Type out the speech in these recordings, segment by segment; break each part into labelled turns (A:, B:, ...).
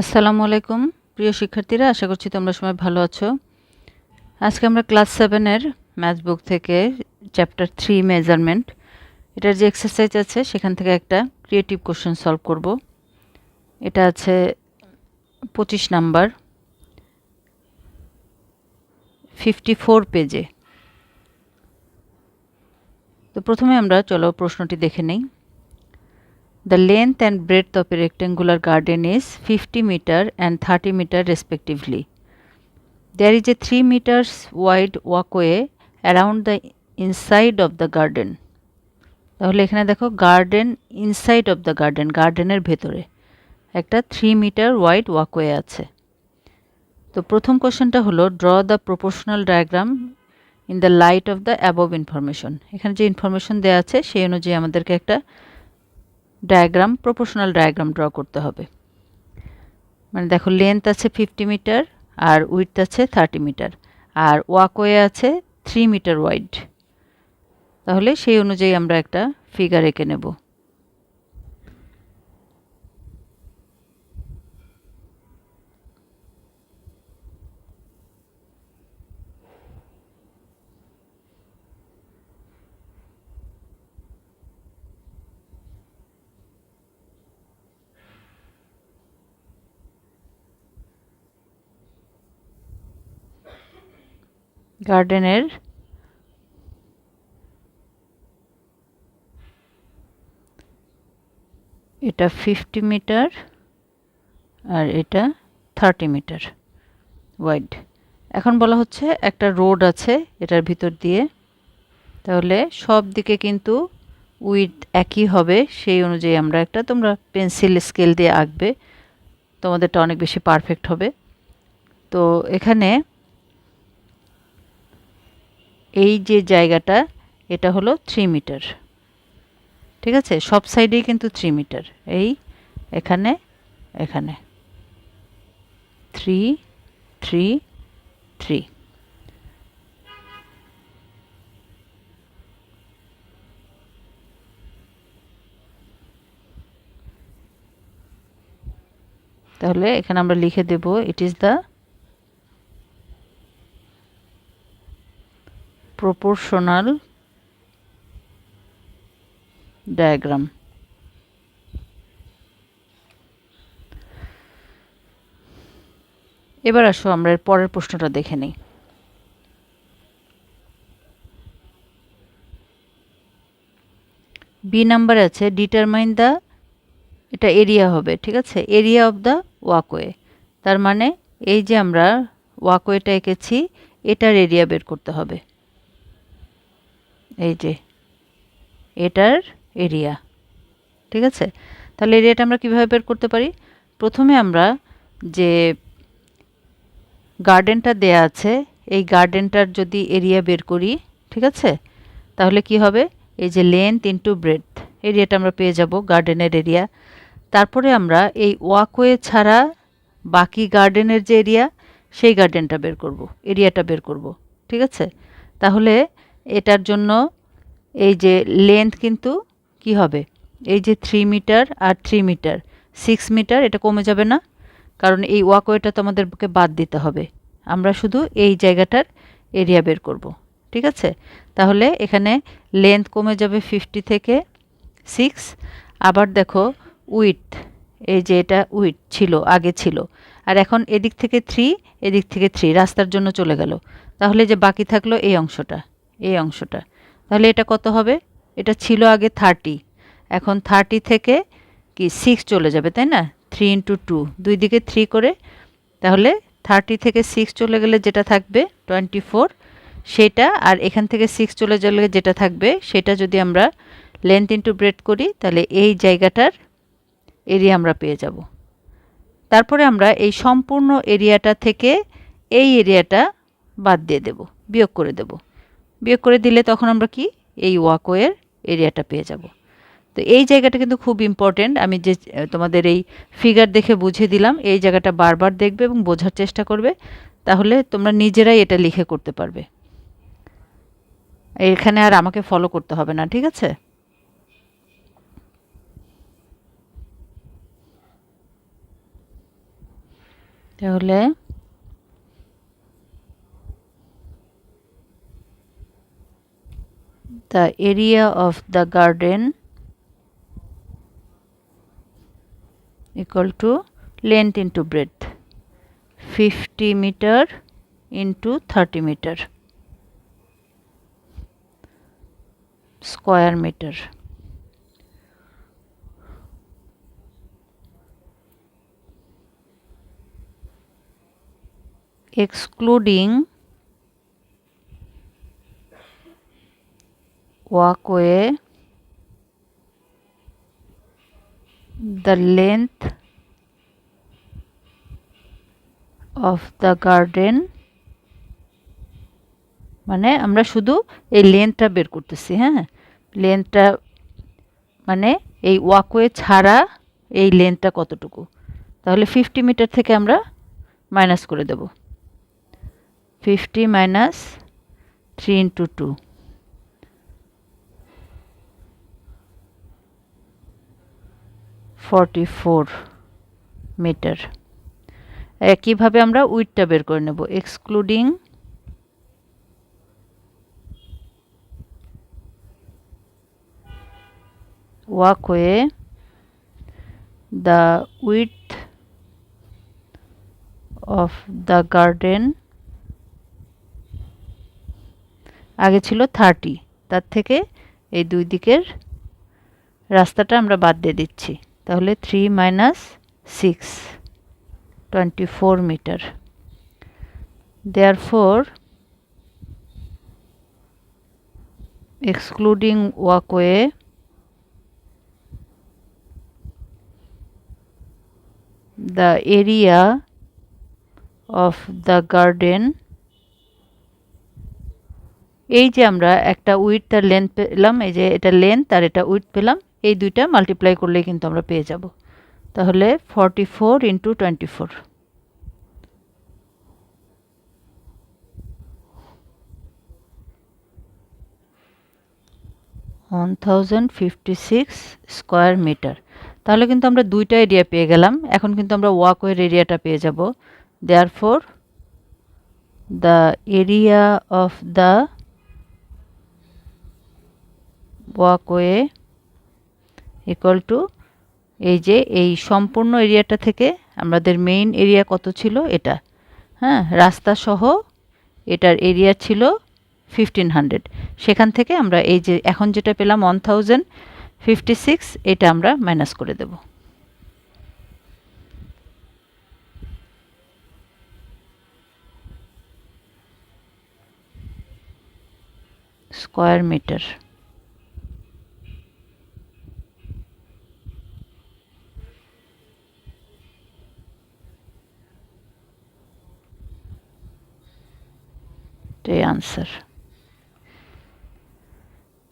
A: আসসালামু আলাইকুম, প্রিয় শিক্ষার্থীরা, আশা করছি তোমরা সবাই ভালো আছো। আজকে আমরা ক্লাস সেভেনের ম্যাথ বুক থেকে চ্যাপ্টার থ্রি মেজারমেন্ট, এটার যে এক্সারসাইজ আছে, সেখান থেকে একটা ক্রিয়েটিভ কোশ্চেন সলভ করব। এটা আছে পঁচিশ নাম্বার ফিফটি ফোর পেজে তো প্রথমে আমরা, চলো প্রশ্নটি দেখে নেই। The length and breadth of a rectangular garden is 50 meter and 30 meter respectively. There is a 3 meters wide walkway around the inside of the garden. তাহলে এখানে দেখো garden inside of the garden গার্ডেনের ভেতরে একটা থ্রি মিটার ওয়াইড ওয়াকওয়ে আছে তো প্রথম কোশ্চেনটা হলো draw the proportional diagram in the light of the above information এখানে যে ইনফরমেশন দেওয়া আছে, সেই অনুযায়ী আমাদেরকে একটা ডায়াগ্রাম প্রপোর্শনাল ডায়াগ্রাম ড্র করতে হবে। মানে দেখো লেন্থ আছে ফিফটি মিটার আর উইথ আছে থার্টি মিটার আর ওয়াকওয়ে আছে থ্রি মিটার ওয়াইড তাহলে সেই অনুযায়ী আমরা একটা ফিগার এঁকে নেব। গার্ডেনের এটা ফিফটি মিটার আর এটা থার্টি মিটার ওয়াইড এখন বলা হচ্ছে একটা রোড আছে এটার ভিতর দিয়ে। তাহলে সব দিকে কিন্তু উইথ একই হবে, সেই অনুযায়ী আমরা একটা তোমরা পেন্সিল স্কেল দিয়ে আঁকবে। তোমাদেরটা অনেক বেশি পারফেক্ট হবে। তো এখানে এই যে জায়গাটা, এটা হলো থ্রি মিটার ঠিক আছে? সব সাইডেই কিন্তু থ্রি মিটার এই, এখানে এখানে। থ্রি থ্রি থ্রি তাহলে এখানে আমরা লিখে দেব it is the proportional diagram. এবার আসো, আমরা এর পরের প্রশ্নটা দেখে নিই। বি নাম্বার আছে ডিটারমাইন দ্য এটা এরিয়া হবে, ঠিক আছে? এরিয়া অফ দ্য ওয়াকওয়ে তার মানে এই যে আমরা ওয়াকওয়েটা এঁকেছি, এটার এরিয়া বের করতে হবে। এই যে, এটার এরিয়া ঠিক আছে? তাহলে এরিয়াটা আমরা কীভাবে বের করতে পারি? প্রথমে আমরা যে গার্ডেনটা দেয়া আছে, এই গার্ডেনটার যদি এরিয়া বের করি, ঠিক আছে? তাহলে কি হবে? এই যে লেন্থ ইন্টু ব্রেথ এরিয়াটা আমরা পেয়ে যাব গার্ডেনের এরিয়া তারপরে আমরা এই ওয়াকওয়ে ছাড়া বাকি গার্ডেনের যে এরিয়া সেই গার্ডেনটা বের করব এরিয়াটা বের করব, ঠিক আছে? তাহলে এটার জন্য এই যে লেন্থ কিন্তু কি হবে? এই যে থ্রি মিটার আর থ্রি মিটার সিক্স মিটার এটা কমে যাবে না, কারণ এই ওয়াকওয়েটা তো আমাদেরকে বাদ দিতে হবে। আমরা শুধু এই জায়গাটার এরিয়া বের করব, ঠিক আছে? তাহলে এখানে লেন্থ কমে যাবে ফিফটি থেকে সিক্স আবার দেখো উইথ এই যে এটা উইথ ছিল, আগে ছিল। আর এখন এদিক থেকে থ্রি এদিক থেকে থ্রি রাস্তার জন্য চলে গেল। তাহলে যে বাকি থাকল এই অংশটা। এই অংশটা। তাহলে এটা কত হবে? এটা ছিল আগে থার্টি এখন থার্টি থেকে কি সিক্স চলে যাবে, তাই না? থ্রি ইন্টু টু দুই দিকে থ্রি করে, তাহলে থার্টি থেকে সিক্স চলে গেলে যেটা থাকবে টোয়েন্টি ফোর সেটা, আর এখান থেকে সিক্স চলে গেলে যেটা থাকবে, সেটা যদি আমরা লেন্থ ইন্টু ব্রেড করি, তাহলে এই জায়গাটার এরিয়া আমরা পেয়ে যাব। তারপরে আমরা এই সম্পূর্ণ এরিয়াটা থেকে এই এরিয়াটা বাদ দিয়ে দেব, বিয়োগ করে দেব। বিয়োগ করে দিলে তখন আমরা কি? এই ওয়াকওয়ের এরিয়াটা পেয়ে যাব। তো এই জায়গাটা কিন্তু খুব ইম্পর্টেন্ট আমি যে, তোমাদের এই ফিগার দেখে বুঝিয়ে দিলাম, এই জায়গাটা বারবার দেখবে এবং বোঝার চেষ্টা করবে। তাহলে তোমরা নিজেরাই এটা লিখে করতে পারবে। এখানে আর আমাকে ফলো করতে হবে না, ঠিক আছে? তাহলে the area of the garden equal to length into breadth 50 meter into 30 meter square meter. Excluding walkway, the length of the garden. মানে আমরা শুধু এই লেন্থটা বের করতেছি হ্যাঁ? লেন্থটা মানে এই ওয়াকওয়ে ছাড়া এই লেন্থটা কতটুকু? তাহলে ফিফটি মিটার থেকে আমরা মাইনাস করে দেব। Fifty minus three into two forty four metre একইভাবে আমরা উইথটা বের করে নেব? Excluding walkway, the width of the garden, আগে ছিল থার্টি তার থেকে এই দুই দিকের রাস্তাটা আমরা বাদ দিয়ে দিচ্ছি। তাহলে three minus six twenty four metre therefore excluding walkway, the area of the garden, এই যে আমরা একটা উইথ তার লেন্থ পেলাম এই যে এটা লেন্থ আর এটা উইথ পেলাম এই দুইটা মাল্টিপ্লাই করলেই কিন্তু আমরা পেয়ে যাব। তাহলে forty four into twenty four one thousand fifty six square metre তাহলে কিন্তু আমরা দুইটা এরিয়া পেয়ে গেলাম। এখন কিন্তু আমরা ওয়াকওয়ের এরিয়াটা পেয়ে যাব। Therefore the area of the walkway equal to এই যে এই সম্পূর্ণ এরিয়াটা থেকে আমাদের মেইন এরিয়া কত ছিল? এটা। হ্যাঁ রাস্তা সহ এটার এরিয়া ছিল ফিফটিন হান্ড্রেড সেখান থেকে আমরা এই যে এখন যেটা পেলাম ওয়ান থাউজেন্ড ফিফটি সিক্স এটা আমরা মাইনাস করে দেব। স্কোয়ার মিটার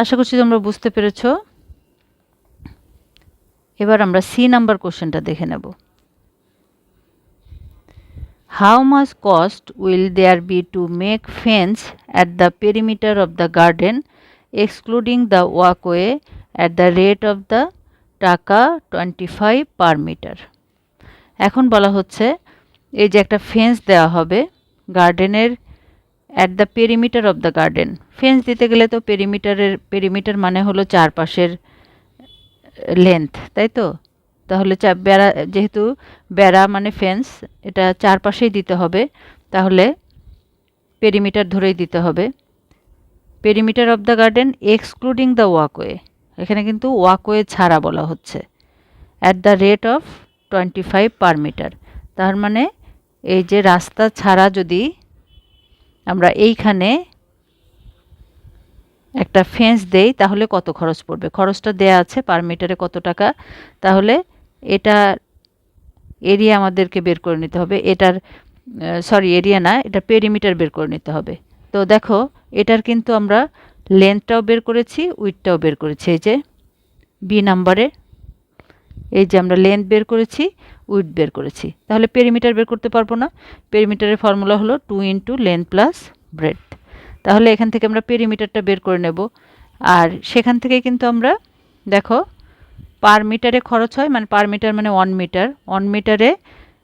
A: আশা করছি তোমরা বুঝতে পেরেছ। এবার আমরা সি নাম্বার কোশ্চেনটা দেখে নেব। How much cost will there be to make fence at the perimeter of the garden excluding the walkway at the rate of the taka twenty five per metre এখন বলা হচ্ছে, এই যে একটা ফেন্স দেওয়া হবে গার্ডেনের at the perimeter of the garden fence দিতে গেলে তো পেরিমিটারের পেরিমিটার মানে হলো চারপাশের লেন্থ তাই তো? তাহলে বেড়া, যেহেতু বেড়া মানে ফেন্স এটা চারপাশেই দিতে হবে, তাহলে পেরিমিটার ধরেই দিতে হবে। Perimeter of the garden excluding the walkway এখানে কিন্তু ওয়াকওয়ে ছাড়া বলা হচ্ছে। At the rate of twenty five per metre তার মানে এই যে রাস্তা ছাড়া যদি আমরা এইখানে একটা ফেন্স দেই, তাহলে কত খরচ পড়বে? খরচটা দেয়া আছে পার মিটারে কত টাকা? তাহলে এটা এরিয়া আমাদেরকে বের করে নিতে হবে। এটার সরি এরিয়া না, এটা পেরিমিটার বের করে নিতে হবে। তো দেখো, এটার কিন্তু আমরা লেন্থটাও বের করেছি উইথটাও বের করেছি। এই যে বি নাম্বারে এই যে আমরা লেন্থ বের করেছি উইথ বের করেছি। তাহলে পেরিমিটার বের করতে পারব না। পেরিমিটারের ফর্মুলা হলো two into length plus breadth তাহলে এখান থেকে আমরা পেরিমিটারটা বের করে নেব। আর সেখান থেকে কিন্তু আমরা, দেখো পার মিটারে খরচ হয় মানে পার মিটার মানে ওয়ান মিটার ওয়ান মিটারে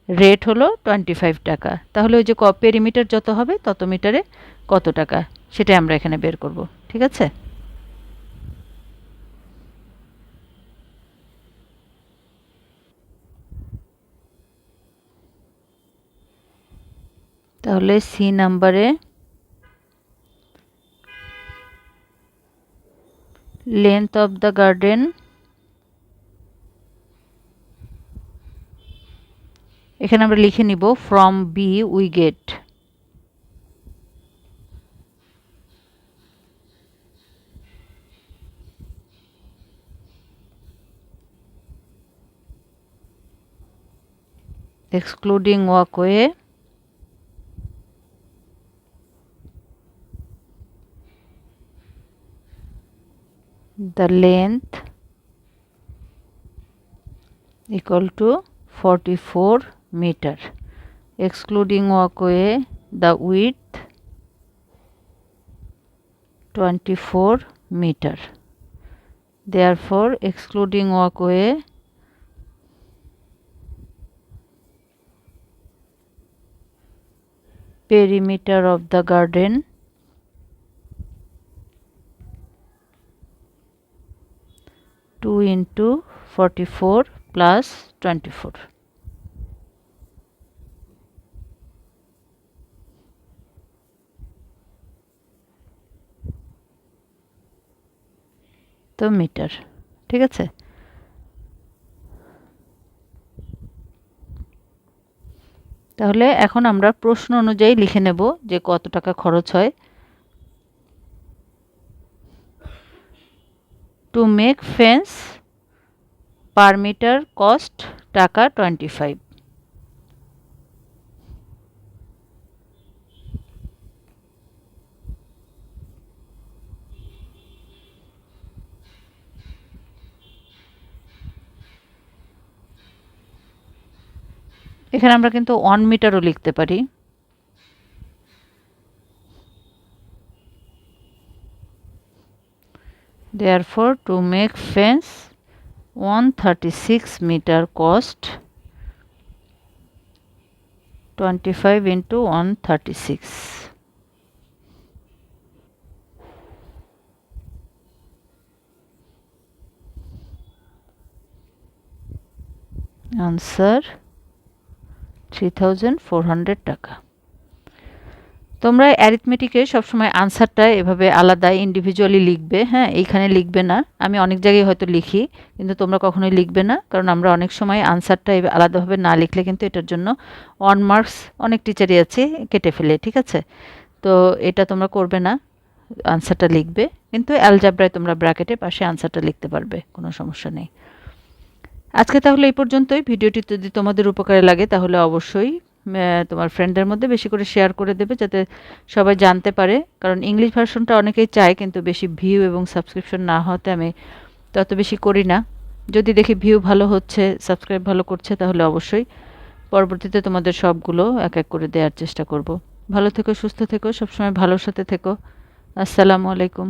A: রেট হলো টোয়েন্টি ফাইভ টাকা। তাহলে ওই যে ক পেরিমিটার যত হবে, তত মিটারে কত টাকা? সেটাই আমরা এখানে বের করব। ঠিক আছে? তাহলে সি নাম্বারে লেন্থ অফ দ্য গার্ডেন এখানে আমরা লিখে নিব from B we get excluding walkway. The length equal to 44 meter. Excluding walkway the width 24 meter. Therefore excluding walkway perimeter of the garden two into forty four plus twenty four. তো metre ঠিক আছে তাহলে এখন আমরা প্রশ্ন অনুযায়ী লিখে নেব যে কত টাকা খরচ হয় to make fence per metre cost taka twenty five এখানে আমরা কিন্তু ওয়ান মিটারও লিখতে পারি। therefore to make fence 136 meter cost 25 into 136 answer 3400 taka. তোমরা অ্যারিথমেটিকে সবসময় আনসারটা এভাবে আলাদা ইন্ডিভিজুয়ালি লিখবে। হ্যাঁ এইখানে লিখবে না। আমি অনেক জায়গায় হয়তো লিখি, কিন্তু তোমরা কখনোই লিখবে না, কারণ আমরা অনেক সময় আনসারটা আলাদাভাবে না লিখলে কিন্তু এটার জন্য ওয়ান মার্কস অনেক টিচারই আছে, কেটে ফেলে, ঠিক আছে? তো এটা তোমরা করবে না আনসারটা লিখবে। কিন্তু অ্যালজাব্রায় তোমরা ব্র্যাকেটে পাশে আনসারটা লিখতে পারবে, কোনো সমস্যা নেই। আজকে তাহলে এই পর্যন্তই। ভিডিওটি যদি তোমাদের উপকারে লাগে তাহলে অবশ্যই তোমার ফ্রেন্ডের মধ্যে বেশি করে শেয়ার করে দেবে যাতে সবাই জানতে পারে। কারণ ইংলিশ ভার্সনটা অনেকেই চায়, কিন্তু বেশি ভিউ এবং সাবস্ক্রিপশন না হতে আমি তত বেশি করি না। যদি দেখি ভিউ ভালো হচ্ছে সাবস্ক্রাইব ভালো করছে, তাহলে অবশ্যই পরবর্তীতে তোমাদের সবগুলো এক এক করে দেওয়ার চেষ্টা করব। ভালো থেকো, সুস্থ থেকো, সবসময় ভালোর সাথে থেকো। আসসালামু আলাইকুম।